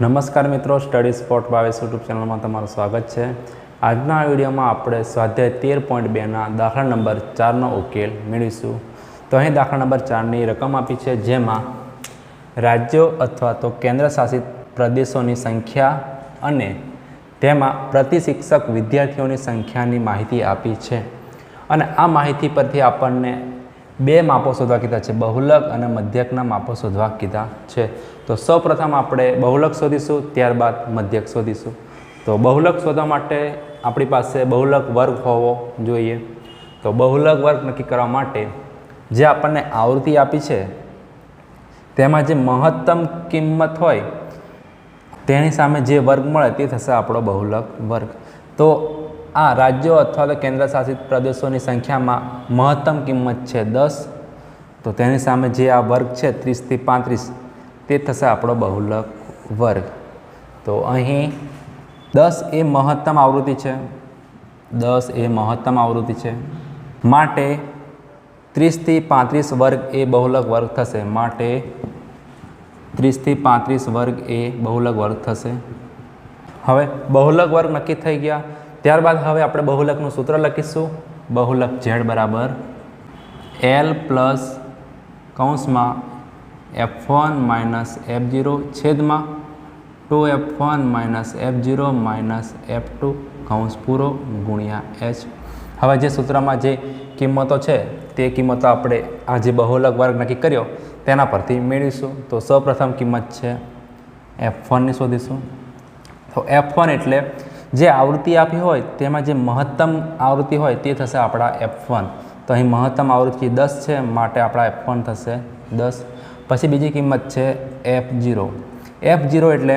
નમસ્કાર મિત્રો study spot બાવીસ યુટ્યુબ ચેનલમાં તમારું સ્વાગત છે. આજના વિડીયોમાં આપણે સ્વાધ્યાય તેર પોઈન્ટ બેના દાખલા નંબર ચારનો ઉકેલ મેળવીશું. તો અહીં દાખલા નંબર ચારની રકમ આપી છે, જેમાં રાજ્યો અથવા તો કેન્દ્ર શાસિત પ્રદેશોની સંખ્યા અને તેમાં પ્રતિ શિક્ષક વિદ્યાર્થીઓની સંખ્યાની માહિતી આપી છે. અને આ માહિતી પરથી આપણને બે માપો શોધવા કીધા છે. બહુલક અને મધ્યકના માપો શોધવા કીધા છે. તો સૌપ્રથમ આપણે બહુલક શોધીશું, ત્યારબાદ મધ્યક શોધીશું. તો બહુલક શોધવા માટે આપણી પાસે બહુલક વર્ગ હોવો જોઈએ. તો બહુલક વર્ગ નક્કી કરવા માટે જે આપણને આવૃત્તિ આપી છે, તેમાં જે મહત્તમ કિંમત હોય, તેની સામે જે વર્ગ મળે તે થશે આપણો બહુલક વર્ગ. તો આ રાજ્યો અથવા તો કેન્દ્ર શાસિત પ્રદેશોની સંખ્યામાં મહત્તમ કિંમત છે દસ. તો તેની સામે જે આ વર્ગ છે ત્રીસથી પાંત્રીસ, તે થશે આપણો બહુલક વર્ગ. તો અહીં દસ એ મહત્તમ આવૃત્તિ છે. દસ એ મહત્તમ આવૃત્તિ છે. માટે ત્રીસથી પાંત્રીસ વર્ગ એ બહુલક વર્ગ થશે. માટે ત્રીસથી પાંત્રીસ વર્ગ એ બહુલક વર્ગ થશે. હવે બહુલક વર્ગ નક્કી થઈ ગયા. ત્યારબાદ હવે આપણે બહુલકનું સૂત્ર લખીશું. બહુલક ઝેડ બરાબર એલ પ્લસ કૌંસમાં F one minus F zero છેદમાં two F one minus F zero minus F two કૌંસ પૂરો ગુણ્યા એચ હવે જે સૂત્રમાં જે કિંમતો છે, તે કિંમતો આપણે આ જે બહુલક વર્ગ નક્કી કર્યો, તેના પરથી મેળવીશું. તો સૌપ્રથમ કિંમત છે એફ વનની શોધીશું. તો એફ વન એટલે જે આવૃત્તિ આપી હોય, તેમાં જે મહત્તમ આવૃત્તિ હોય તે થશે આપણા એફ વન તો અહીં મહત્તમ આવૃત્તિ દસ છે, માટે આપણા એફ વન થશે દસ. પછી બીજી કિંમત છે એફ જીરો એફ જીરો એટલે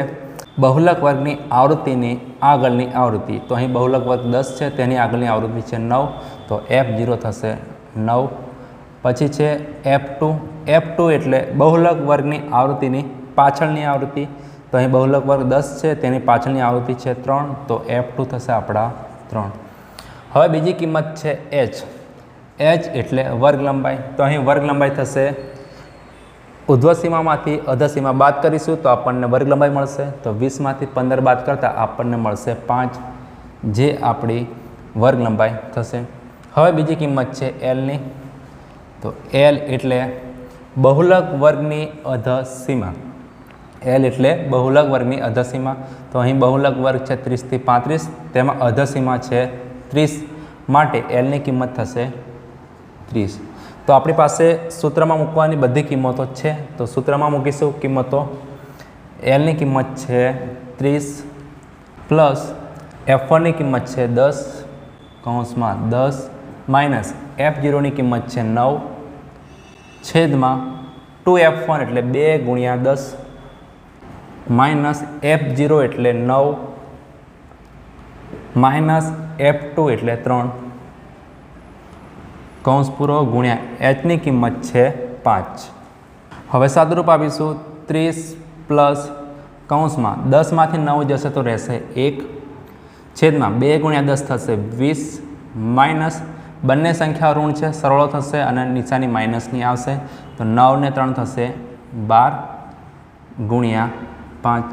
બહુલક વર્ગની આવૃત્તિની આગળની આવૃત્તિ. તો અહીં બહુલક વર્ગ દસ છે, તેની આગળની આવૃત્તિ છે નવ. તો એફ જીરો થશે નવ. પછી છે એફ ટુ એફ ટુ એટલે બહુલક વર્ગની આવૃત્તિની પાછળની આવૃત્તિ. તો અહીં બહુલક વર્ગ દસ છે, તેની પાછળની આવૃત્તિ છે ત્રણ, તો એફ ટુ થશે આપણા ત્રણ. હવે બીજી કિંમત છે એચ. એચ એટલે વર્ગ લંબાઈ. તો અહીં વર્ગ લંબાઈ થશે. ઉધ્વ સીમામાંથી બાદ કરીશું તો આપણને વર્ગ લંબાઈ મળશે. તો વીસમાંથી પંદર બાદ કરતાં આપણને મળશે પાંચ, જે આપણી વર્ગ લંબાઈ થશે. હવે બીજી કિંમત છે એલની તો એલ એટલે બહુલક વર્ગની અધસીમા એલ એટલે બહુલક વર્ગની અધસીમા. તો અહીં બહુલક વર્ગ છે ત્રીસથી પાંત્રીસ, તેમાં અધસીમા છે ત્રીસ. માટે એલની કિંમત થશે ત્રીસ. તો આપણી પાસે સૂત્રમાં મૂકવાની બધી કિંમતો છે. તો સૂત્રમાં મૂકીશું કિંમતો. એલની કિંમત છે ત્રીસ પ્લસ એફ વનની કિંમત છે દસ કૌંસમાં દસ માઇનસ એફ જીરોની કિંમત છે નવ છેદમાં ટુ એફ વન એટલે બે ગુણ્યા દસ. માઇનસ એફ જીરો એટલે નવ, માઇનસ એફ ટુ એટલે ત્રણ. કૌંસ પૂરો ગુણ્યા એચની કિંમત છે પાંચ. હવે સાદુરૂપ આપીશું ત્રીસ પ્લસ કૌંસમાં દસમાંથી નવ જશે તો રહેશે એક. છેદમાં બે ગુણ્યા દસ થશે વીસ. માઇનસ બંને સંખ્યા ઋણ છે સરળો થશે અને નીચાની માઇનસની આવશે. તો નવ ને ત્રણ થશે બાર ગુણ્યા પાંચ.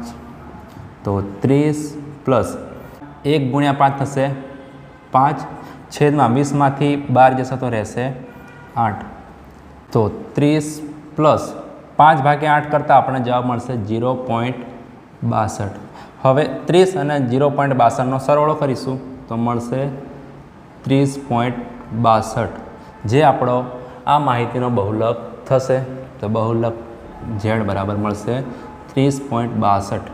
તો ત્રીસ પ્લસ એક ગુણ્યા પાંચ થશે પાંચ. છેદમાં વીસમાંથી બાર જશે તો રહેશે આઠ. તો ત્રીસ પ્લસ પાંચ ભાગ્યા આઠ કરતાં આપણને જવાબ મળશે જીરો પોઈન્ટ બાસઠ. હવે ત્રીસ અને જીરો પોઈન્ટ બાસઠનો સરવાળો કરીશું તો મળશે ત્રીસ પોઈન્ટ બાસઠ. જે આપણો આ માહિતીનો બહુલક થશે તો બહુલક ઝેડ બરાબર મળશે ત્રીસ પોઈન્ટ બાસઠ.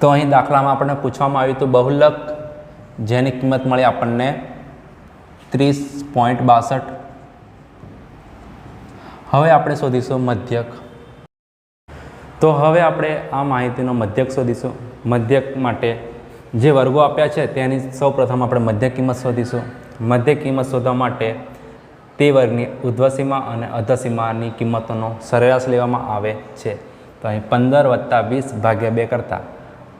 તો અહીં દાખલામાં આપણને પૂછવામાં આવ્યું હતું બહુલક જેની કિંમત મળી આપણને ત્રીસ પોઈન્ટ બાસઠ. હવે આપણે શોધીશું મધ્યક. તો હવે આપણે આ માહિતીનો મધ્યક શોધીશું. મધ્યક માટે જે વર્ગો આપ્યા છે તેની સૌ પ્રથમ આપણે મધ્ય કિંમત શોધીશું. મધ્ય કિંમત શોધવા માટે તે વર્ગની ઉધ્વસીમા અને અધસીમાની કિંમતોનો સરેરાશ લેવામાં આવે છે. તો અહીં પંદર વત્તા વીસ ભાગ્યા બે કરતાં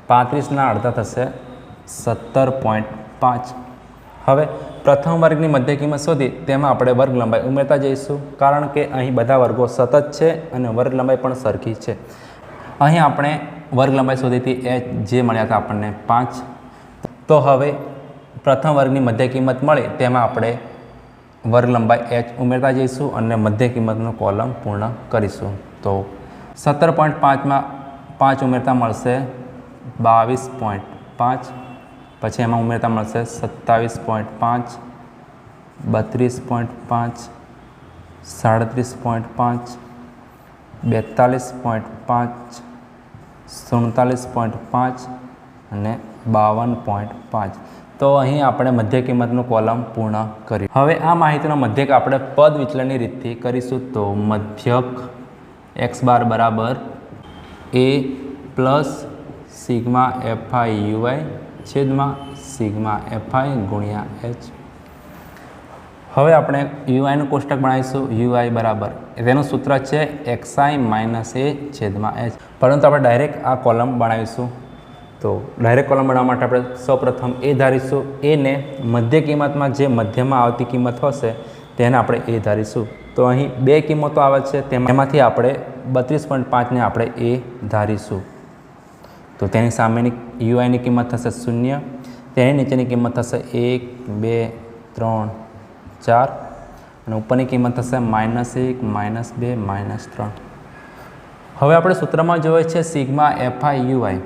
પાંત્રીસના અડધા થશે સત્તર પોઈન્ટ પાંચ. હવે પ્રથમ વર્ગની મધ્ય કિંમત શોધી તેમાં આપણે વર્ગ લંબાઈ ઉમેરતા જઈશું, કારણ કે અહીં બધા વર્ગો સતત છે અને વર્ગ લંબાઈ પણ સરખી છે. અહીં આપણે વર્ગ લંબાઈ શોધી હતી એચ જે મળ્યા હતા આપણને પાંચ. તો હવે પ્રથમ વર્ગની મધ્ય કિંમત મળે તેમાં આપણે વર્ગ લંબાઈ એચ ઉમેરતા જઈશું અને મધ્ય કિંમતનો કોલમ પૂર્ણ કરીશું. તો સત્તર પોઈન્ટ પાંચમાં પાંચ ઉમેરતા મળશે બાવીસ પોઈન્ટ પાંચ. પછી એમાં ઉમેરતા મળશે સત્તાવીસ પોઈન્ટ પાંચ, બત્રીસ પોઈન્ટ પાંચ, સાડત્રીસ પોઈન્ટ પાંચ, બેતાલીસ પોઈન્ટ પાંચ, સુડતાલીસ પોઈન્ટ પાંચ અને બાવન પોઈન્ટ પાંચ. તો અહીં આપણે મધ્ય કિંમતનું કોલમ પૂર્ણ કર્યું. હવે આ માહિતીનો મધ્યક આપણે પદ વિચલનની રીતથી કરીશું. તો મધ્યક એક્સ બાર બરાબર A plus sigma FI UI છેદમાં સિગ્મા એફઆઈ ગુણ્યા એચ હવે આપણે યુઆઈનું કોષ્ટક બનાવીશું. યુઆઈ બરાબર. તેનું સૂત્ર છે એક્સઆઈ માઇનસ એ છેદમાં એચ પરંતુ આપણે ડાયરેક્ટ આ કોલમ બનાવીશું. તો ડાયરેક્ટ કોલમ બનાવવા માટે આપણે સૌપ્રથમ એ ધારીશું. એને મધ્ય કિંમતમાં જે મધ્યમાં આવતી કિંમત હશે તેને આપણે એ ધારીશું. તો અહીં બે કિંમતો આવે છે તેમાંથી આપણે બત્રીસ પોઈન્ટ પાંચને આપણે એ ધારીશું. તો તેની સામેની યુઆઈની કિંમત થશે શૂન્ય, તેની નીચેની કિંમત થશે એક, બે, ત્રણ, ચાર, અને ઉપરની કિંમત થશે માઇનસ એક, માઇનસ બે, માઇનસ ત્રણ. હવે આપણે સૂત્રમાં જોઈએ છે સિગ્મા એફઆઈ યુઆઈ.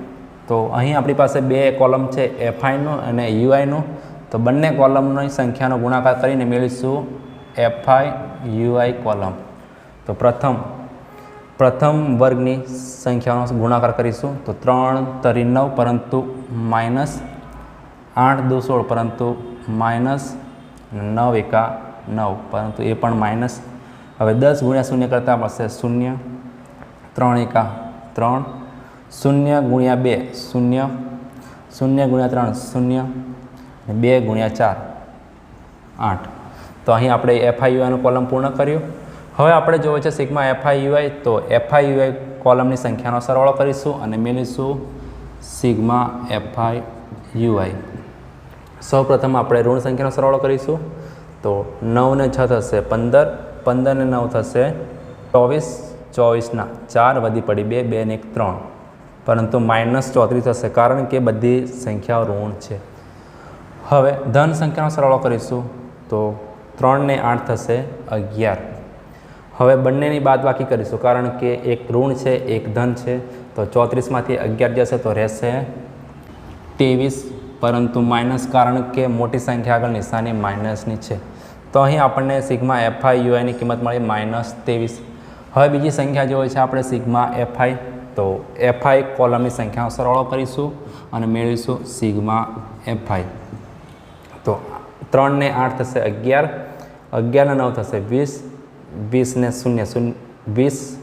તો અહીં આપણી પાસે બે કોલમ છે, એફઆઈનું અને યુઆઈનું. તો બંને કોલમની સંખ્યાનો ગુણાકાર કરીને મેળવીશું. એફઆઈ યુઆઈ કોલમ તો પ્રથમ પ્રથમ વર્ગની સંખ્યાનો ગુણાકાર કરીશું. તો ત્રણ તરી નવ પરંતુ માઇનસ આઠ દો સોળ પરંતુ માઇનસ નવ એકા નવ પરંતુ એ પણ માઇનસ. હવે દસ ગુણ્યા શૂન્ય કરતાં મળશે શૂન્ય, ત્રણ એકા ત્રણ, શૂન્ય ગુણ્યા બે શૂન્ય શૂન્ય ગુણ્યા ત્રણ શૂન્ય બે ગુણ્યા ચાર આઠ. તો અહીં આપણે એફઆઈયુઆઈનું કોલમ પૂર્ણ કર્યું. હવે આપણે જોઈએ છે સિગ્મા એફઆઈયુઆઈ તો એફઆઈયુઆઈ કોલમની સંખ્યાનો સરવાળો કરીશું અને મેળવીશું સિગ્મા એફઆઈ યુઆઈ સૌ પ્રથમ આપણે ઋણ સંખ્યાનો સરવાળો કરીશું. તો નવને છ થશે પંદર પંદર ને નવ થશે ચોવીસ, ચોવીસના ચાર વધી પડી બે બે ને એક, ત્રણ. પરંતુ માઇનસ ચોત્રીસ થશે કારણ કે બધી સંખ્યાઓ ઋણ છે. હવે ધન સંખ્યાનો સરવાળો કરીશું. તો ત્રણ ને આઠ થશે અગિયાર. હવે બંનેની બાદ બાકી કરીશું, કારણ કે એક ઋણ છે, એક ધન છે, તો ચોત્રીસમાંથી અગિયાર જશે, તો રહેશે ત્રેવીસ, પરંતુ માઇનસ કારણ કે મોટી સંખ્યા આગળ નિશાની માઇનસની છે. તો અહીં આપણને સિગ્મા એફઆઈ યુઆઈની કિંમત મળી માઇનસ ત્રેવીસ. હવે બીજી સંખ્યા જોઈએ છે, આપણે સિગ્મા એફઆઈ, તો એફઆઈ કોલમની સંખ્યાનો સરવાળો કરીશું અને મેળવીશું સિગ્મા એફઆઈ. તો ત્રણને આઠ થશે અગિયાર અગિયાર ને નવ થશે, વીસ, વીસને શૂન્ય શૂન્ય વીસ,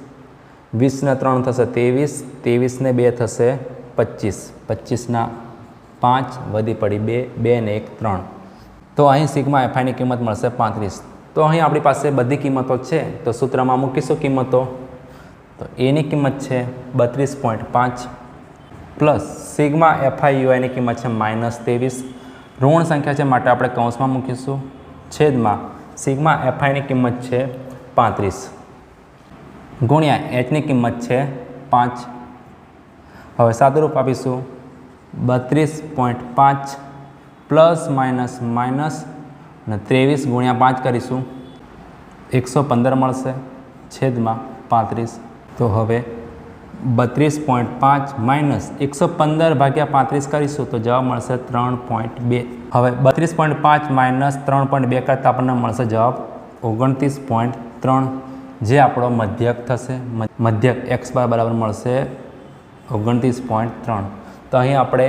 વીસને ત્રણ થશે, ત્રેવીસ, ત્રેવીસને બે થશે, પચીસ. પચીસના પાંચ વધી પડી બે બે ને એક, ત્રણ. તો અહીં સિગ્મા એફઆઈની કિંમત મળશે પાંત્રીસ. તો અહીં આપણી પાસે બધી કિંમતો છે. તો સૂત્રમાં મૂકીશું કિંમતો. તો એની કિંમત છે બત્રીસ પોઈન્ટ પાંચ પ્લસ સિગ્મા એફઆઈ યુઆઈની કિંમત છે માઇનસ ત્રેવીસ. ઋણ સંખ્યા છે માટે આપણે કૌંસમાં મૂકીશું. છેદમાં સિગ્મા એફઆઈની કિંમત છે પાંત્રીસ. ગુણ્યા એચની કિંમત છે પાંચ. હવે સાદુરૂપ આપીશું. બત્રીસ પોઈન્ટ પાંચ પ્લસ માઇનસ માઇનસ અને ત્રેવીસ ગુણ્યા પાંચ કરીશું. એકસો પંદર મળશે. છેદમાં પાંત્રીસ. તો હવે બત્રીસ પોઈન્ટ પાંચ માઇનસ એકસો પંદર ભાગ્યા પાંત્રીસ કરીશું તો જવાબ મળશે ત્રણ પોઈન્ટ બે. હવે બત્રીસ પોઈન્ટ પાંચ માઇનસ ત્રણ પોઈન્ટ બે કરતાં આપણને મળશે જવાબ ઓગણત્રીસ પોઈન્ટ ત્રણ. જે આપણો મધ્યક થશે મધ્યક એક્સ બાર બરાબર મળશે ઓગણત્રીસ પોઈન્ટ ત્રણ. તો અહીં આપણે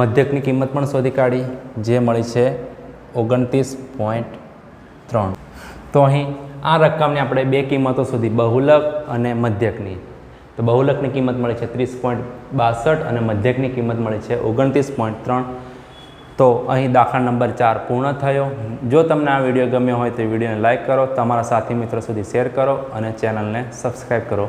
મધ્યકની કિંમત પણ શોધી કાઢી, જે મળી છે ઓગણત્રીસ પોઈન્ટ ત્રણ. તો અહીં આ રકમની આપણે બે કિંમતો સુધી બહુલક અને મધ્યકની. તો બહુલકની કિંમત મળી છે ત્રીસ પોઈન્ટ બાસઠ અને મધ્યકની કિંમત મળે છે ઓગણત્રીસ પોઈન્ટ ત્રણ. તો અહીં દાખલા નંબર ચાર પૂર્ણ થયો. જો તમને આ વીડિયો ગમ્યો હોય તો વિડીયોને લાઇક કરો, તમારા સાથી મિત્રો સુધી શેર કરો અને ચેનલને સબસ્ક્રાઈબ કરો.